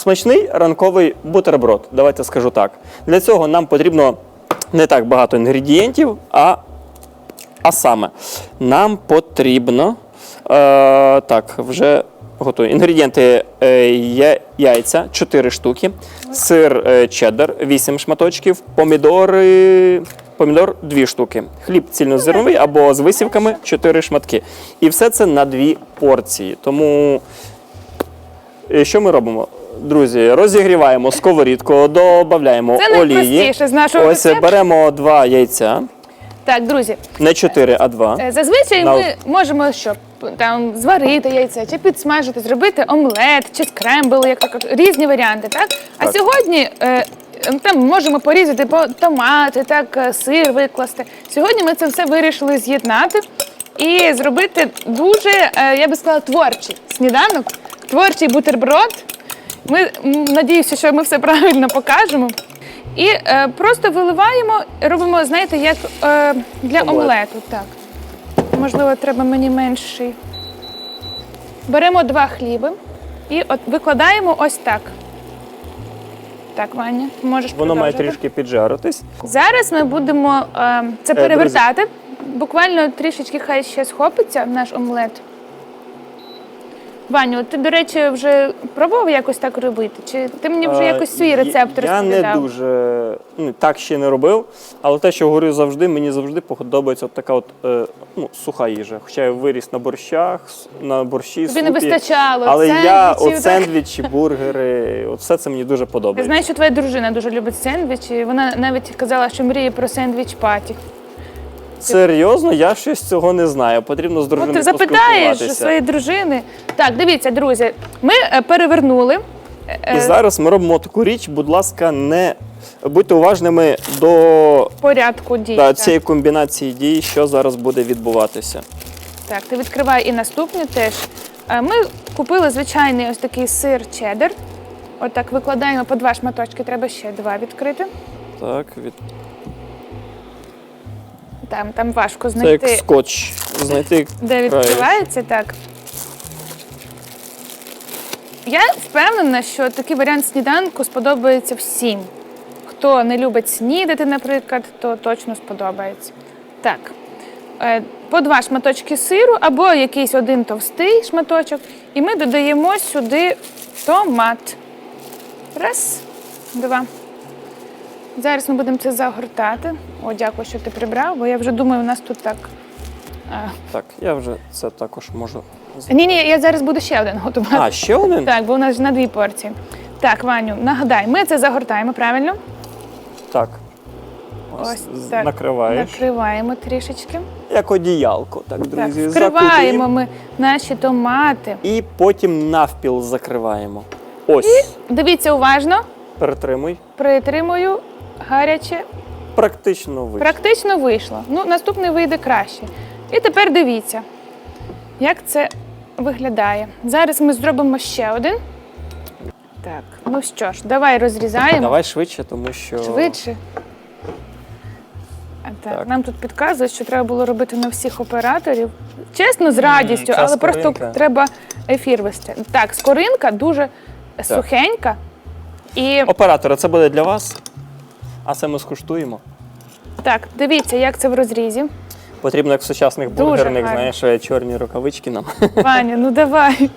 Смачний ранковий бутерброд, давайте скажу так. Для цього нам потрібно не так багато інгредієнтів, а, а саме нам потрібно. Е, так, вже готую. Інгредієнти е, є яйця 4 штуки, сир е, чеддер 8 шматочків, помідори. Помідор 2 штуки, хліб цільнозерновий або з висівками 4 шматки. І все це на 2 порції. Тому що ми робимо? Друзі, розігріваємо сковорідку, додаємо Це олії. найпростіше з нашого Ось рецепту. беремо два яйця, Так, друзі, не чотири, а два. е, зазвичай На- ми можемо що там зварити яйця, чи підсмажити, зробити омлет, чи скрембл, як так, різні варіанти, так? А Так. сьогодні е, там можемо порізати по томати, так, е, сир викласти. Сьогодні ми це все вирішили з'єднати і зробити дуже, е, я би сказала, творчий сніданок, творчий бутерброд. Ми м, надіюся, що ми все правильно покажемо. І е, просто виливаємо, робимо, знаєте, як е, для Омлет. омлету. Так. Можливо, треба мені менший. Беремо два хліби і от викладаємо ось так. Так, Ваня, можеш Воно має продовжити. трішки піджаритись. Зараз ми будемо е, це Е, перевертати. Буквально трішечки хай ще схопиться наш омлет. Ваню, ти, до речі, вже пробував якось так робити? Чи ти мені вже Е, якось свій рецепт Я розповідав? не дуже ну, так ще не робив, але те, що говорю завжди, мені завжди подобається от така от, е, ну, суха їжа. Хоча я виріс на борщах, с- на борщі, Тобі не супі. вистачало Але я сендвічів, от так? сендвічі, бургери, от все це мені дуже Я подобається. знаю, що твоя дружина дуже любить сендвічі. Вона навіть казала, що мріє про сендвіч паті. Серйозно, я щось цього не знаю. Потрібно з дружиною ти запитаєш у поспілкуватися. своєї дружини. Так, дивіться, друзі, ми е, перевернули. е, І зараз ми робимо таку річ, будь ласка, не будьте уважними до порядку дій. та, так. цієї комбінації дій, що зараз буде відбуватися. Так, ти відкривай і наступне теж. Е, Ми купили звичайний ось такий сир чеддер. Отак викладаємо по два шматочки, треба ще два відкрити. Так, від... Там, там важко це знайти, як скотч. Знайти де відкривається. Так. Я впевнена, що такий варіант сніданку сподобається всім. Хто не любить снідати, наприклад, то точно сподобається. Так. Е, По два шматочки сиру або якийсь один товстий шматочок. І ми додаємо сюди томат. Раз, два. Зараз ми будемо це загортати. О, дякую, що ти прибрав, бо я вже думаю, у нас тут так. Так, я вже це також можу. Ні, ні, я зараз буду ще один готувати. А, ще один? Так, бо у нас ж на дві порції. Так, Ваню, нагадай, ми це загортаємо, правильно? Так. Ось так. Накриваєш. Накриваємо трішечки. Як одіялко, так, Так, друзі. вкриваємо закутуємо. ми наші томати. І потім навпіл закриваємо. Ось. Дивіться уважно, Перетримуй. притримую гаряче. Практично вийшло. Практично вийшло. Ну, наступний вийде краще. І тепер дивіться, як це виглядає. Зараз ми зробимо ще один. Так, ну що ж, давай розрізаємо. Давай швидше, тому що. Швидше. Так, Так. нам тут підказують, що треба було робити на всіх операторів. Чесно, з радістю, ця але просто треба ефір вести. Так, скоринка дуже сухенька. І Оператора, це буде для вас. А це ми скуштуємо. так, дивіться, як це в розрізі. Потрібно, як в сучасних Дуже бургерних, гарно. знаєш, е, чорні рукавички нам. Ваня, ну давай.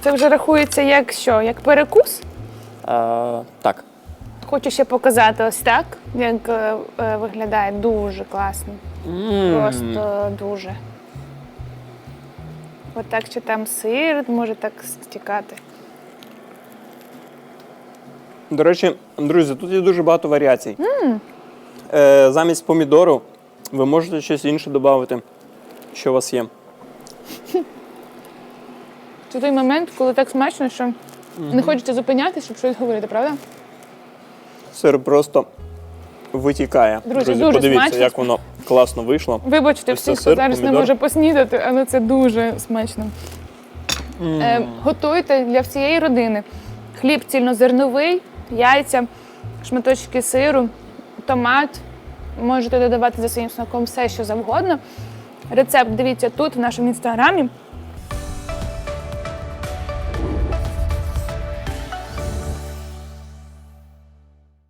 Це вже рахується як що? Як перекус? А, так. Хочу ще показати ось так, як е, е, виглядає дуже класно. Просто дуже. От так ще там сир може так стікати. До речі, друзі, тут є дуже багато варіацій. Е, замість помідору ви можете щось інше додати, що у вас є. Це той момент, коли так смачно, що не хочеться зупинятися, щоб щось говорити, правда? Сир просто витікає. Друзі, дуже подивіться, смачно. як воно класно вийшло. Вибачте Ось це хто сир, зараз не може поснідати, але це дуже смачно. Е, готуйте для всієї родини. Хліб цільнозерновий, яйця, шматочки сиру, томат. Можете додавати за своїм смаком все, що завгодно. Рецепт дивіться тут, в нашому інстаграмі.